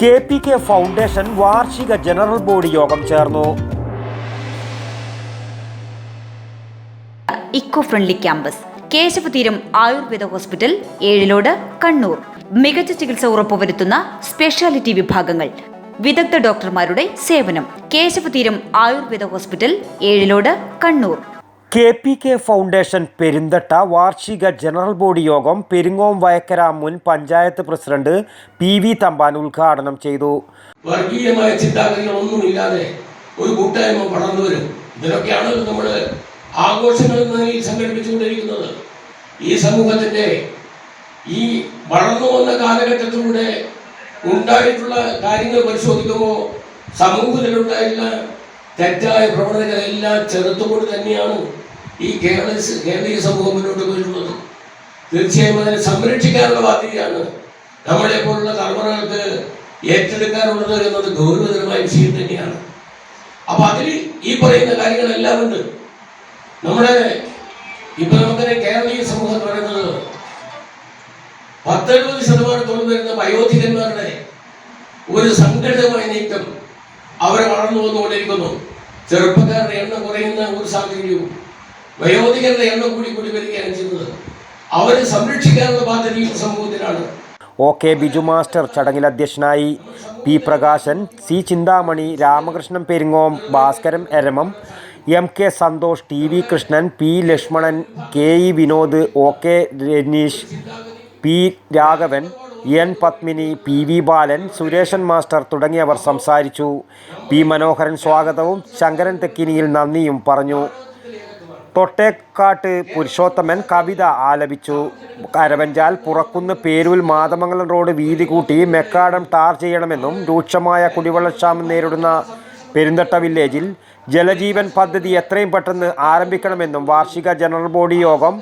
K P K foundation വാർഷിക general body യോഗം ചേർന്നു. Eco friendly campus Keshavatheeram Ayurveda hospital Ezhilode Kannur. മികച്ച ചികിത്സ ഉറപ്പുവരുത്തുന്ന സ്പെഷ്യാലിറ്റി വിഭാഗങ്ങൾ വിദഗ്ധ ഡോക്ടർമാരുടെ സേവനം Keshavatheeram Ayurveda hospital Ezhilode Kannur. K P K foundation Perinthatta വാർഷിക ജനറൽ ബോഡി യോഗം പെരിങ്ങോം വയക്കര മുൻ panchayat president P V Thampan ഉദ്ഘാടനം ചെയ്തു. വർഗീയമായ ചിന്താഗതികളൊന്നുമില്ലാതെ ഒരു കൂട്ടായ്മ വളർന്നു വരും. ഇതിനൊക്കെയാണ് നമ്മൾ ആഘോഷങ്ങൾ സംഘടിപ്പിച്ചുകൊണ്ടിരിക്കുന്നത്. ഈ സമൂഹത്തിന്റെ ഈ വളർന്നു വന്ന കാലഘട്ടത്തിലൂടെ ഉണ്ടായിട്ടുള്ള കാര്യങ്ങൾ പരിശോധിക്കുമ്പോൾ സമൂഹത്തിലുണ്ടായിട്ടുള്ള തെറ്റായ പ്രവണതകളെല്ലാം ചെറുത്തുകൊണ്ട് തന്നെയാണ് ഈ കേരള കേരളീയ സമൂഹം മുന്നോട്ട് പോയിട്ടുള്ളത് തീർച്ചയായും അതിനെ സംരക്ഷിക്കാനുള്ള ബാധ്യതയാണ് നമ്മളെ പോലുള്ള തലമുറകൾക്ക് ഏറ്റെടുക്കാനുള്ളത് എന്നത് ഗൗരവതരമായ വിഷയം തന്നെയാണ്. അപ്പൊ അതിൽ ഈ പറയുന്ന കാര്യങ്ങളെല്ലാം ഉണ്ട്. നമ്മുടെ ഇപ്പൊ നമുക്കറിയാം കേരളീയ സമൂഹം എന്ന് പറയുന്നത് പത്തെഴുപത് ശതമാനത്തോളം വരുന്ന വയോധികന്മാരുടെ ഒരു സംഘടിതമായ നീക്കം അവരെ വളർന്നു വന്നുകൊണ്ടിരിക്കുന്നു ചെറുപ്പക്കാരുടെ എണ്ണം കുറയുന്ന ഒരു സാഹചര്യവും വയോധികരുടെ എണ്ണം കൂടി കൂടി വരികയാണ് ചെയ്യുന്നത്. അവരെ സംരക്ഷിക്കാനുള്ള ബാധ്യതയും സമൂഹത്തിലാണ്. ഒ കെ ബിജു മാസ്റ്റർ ചടങ്ങിൽ അധ്യക്ഷനായി P Prakashan C Chinthamani Ramakrishnan Peringome Bhaskaran Eramam M K Santhosh T V Krishnan P Lakshmanan K E Vinod O K Ranish P Raghavan N Padmini P V Balan Sureshan master തുടങ്ങിയവർ സംസാരിച്ചു. P മനോഹരൻ സ്വാഗതവും ശങ്കരൻ തെക്കിനിയിൽ നന്ദിയും പറഞ്ഞു. തൊട്ടേക്കാട്ട് പുരുഷോത്തമൻ കവിത ആലപിച്ചു. കരവഞ്ചാൽ Purakkunnu Perul Mathamangalam road വീതി കൂട്ടി macadam tar ചെയ്യണമെന്നും രൂക്ഷമായ കുടിവെള്ളക്ഷാമം നേരിടുന്ന പെരുന്തട്ട വില്ലേജിൽ ജലജീവൻ പദ്ധതി എത്രയും പെട്ടെന്ന് ആരംഭിക്കണമെന്നും വാർഷിക ജനറൽ ബോഡി യോഗം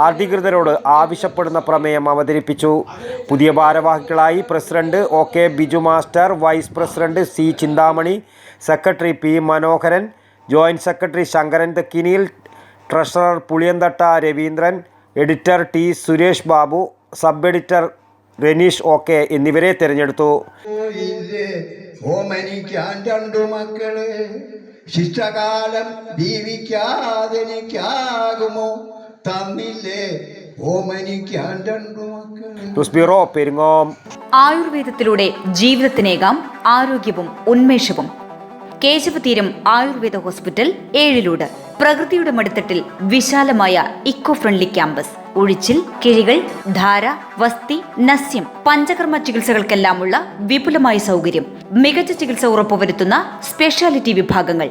അധികൃതരോട് ആവശ്യപ്പെടുന്ന പ്രമേയം അവതരിപ്പിച്ചു. പുതിയ ഭാരവാഹികളായി president O K Biju master vice president C Chinthamani secretary P Manoharan joint secretary Sankaran തെക്കിനിയിൽ treasurer Puliyanthatta Raveendran editor T Suresh Babu sub editor Reneesh O K എന്നിവരെ തിരഞ്ഞെടുത്തു. ഓമനിക്കാൻ രണ്ടു ശിഷ്ടകാലം ജീവിക്കാതെനിക്കാകുമോ? തന്നില്ലേ ഓമനിക്കാൻ രണ്ടു പെരുങ്ങോം. ആയുർവേദത്തിലൂടെ ജീവിതത്തിനേകാം ആരോഗ്യവും ഉന്മേഷവും. കേശവതീരം ആയുർവേദ ഹോസ്പിറ്റൽ ഏഴിലൂട്. പ്രകൃതിയുടെ മടിത്തട്ടിൽ വിശാലമായ ഇക്കോ ഫ്രണ്ട്ലി ക്യാമ്പസ്. ഒഴിച്ചിൽ കിഴികൾ ധാര വസ്തി നസ്യം പഞ്ചകർമ്മ ചികിത്സകൾക്കെല്ലാമുള്ള വിപുലമായ സൗകര്യം. മികച്ച ചികിത്സ ഉറപ്പുവരുത്തുന്ന സ്പെഷ്യാലിറ്റി വിഭാഗങ്ങൾ.